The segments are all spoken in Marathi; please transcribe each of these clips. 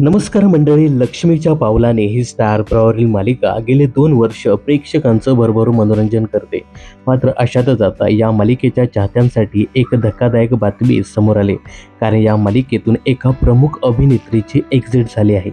नमस्कार मंडळी लक्ष्मीच्या पावलाने ही स्टार प्रवारील मालिका गेले दोन वर्ष प्रेक्षकांचं भरभरून मनोरंजन करते. मात्र अशातच आता या मालिकेच्या चाहत्यांसाठी एक धक्कादायक बातमी समोर आली. कारण या मालिकेतून एका प्रमुख अभिनेत्रीची एक्झिट झाली आहे.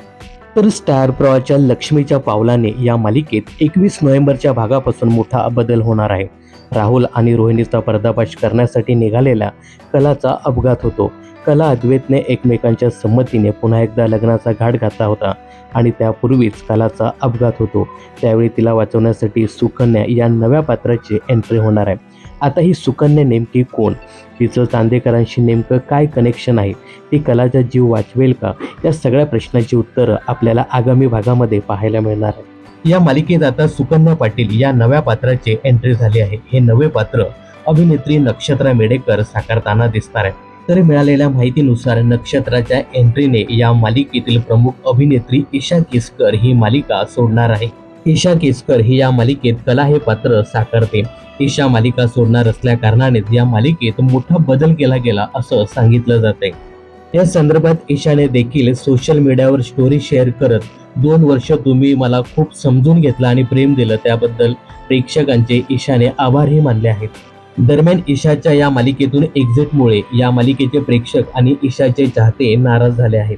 तर स्टार प्रवाच्या लक्ष्मीच्या पावलाने या मालिकेत एकवीस नोव्हेंबरच्या भागापासून मोठा बदल होणार आहे. राहुल आणि रोहिणीचा पर्दापाश करण्यासाठी निघालेल्या कलाचा अपघात होतो. कला अद्वैतने एकमेकांच्या संमतीने पुन्हा एकदा लग्नाचा घाट घातला होता आणि त्यापूर्वीच कलाचा अपघात होतो. त्यावेळी तिला वाचवण्यासाठी सुकन्या या नव्या पात्राची एंट्री होणार आहे. आता ही सुकन्या नेमकी कोण? तिचं चांदेकरांशी नेमकं काय कनेक्शन आहे? ती कलाचा जीव वाचवेल का? या सगळ्या प्रश्नाची उत्तरं आपल्याला आगामी भागामध्ये पाहायला मिळणार आहे या मालिकेत आता सुकन्या पाटील या नव्या पात्राची एंट्री झाली आहे. हे नवे पात्र अभिनेत्री नक्षत्रा मेडेकर साकारताना दिसणार आहे तर मिळालेल्या माहितीनुसार नक्षत्राच्या एंट्रीने या मालिकेतील प्रमुख अभिनेत्री ईशा केसकर ही मालिका सोडणार आहे. ईशा केसकर ही या मालिकेत कला हे पात्र साकारते. ईशा मालिका सोडणार असल्या कारणानेच या मालिकेत मोठा बदल केला गेला असं सांगितलं जाते या संदर्भात ईशाने देखील सोशल मीडियावर स्टोरी शेअर करत दोन वर्ष तुम्ही मला खूप समजून घेतलं आणि प्रेम दिलं त्याबद्दल प्रेक्षकांचे ईशाने आभारही मानले आहेत. दरम्यान ईशाच्या या मालिकेतून एक्झिटमुळे या मालिकेचे प्रेक्षक आणि ईशाचे चाहते नाराज झाले आहेत.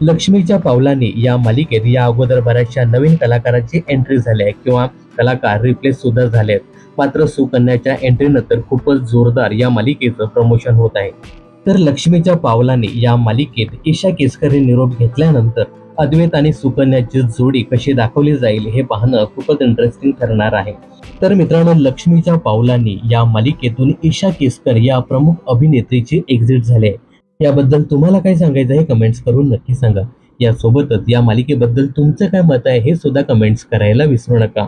लक्ष्मीच्या पावलाने या मालिकेत या अगोदर बऱ्याचशा नवीन कलाकारांची एंट्री झाली आहे किंवा कलाकार रिप्लेस सुद्धा झाले आहेत. मात्र सुकन्याच्या एंट्रीनंतर खूपच जोरदार या मालिकेचं प्रमोशन होत आहे. तर लक्ष्मीच्या पावलाने या मालिकेत ईशा केसकरी निरोप घेतल्यानंतर अद्वैत आणि सुकन्याची जोडी कशी दाखवली जाईल हे पाहणं खूपच इंटरेस्टिंग ठरणार आहे. तर मित्रांनो लक्ष्मीच्या पावलांनी या मालिकेतून ईशा केसकर या प्रमुख अभिनेत्रीची एक्झिट झाली आहे. याबद्दल तुम्हाला काय सांगायचं आहे कमेंट्स करून नक्की सांगा. यासोबतच या मालिकेबद्दल तुमचं काय मत आहे हे सुद्धा कमेंट्स करायला विसरू नका.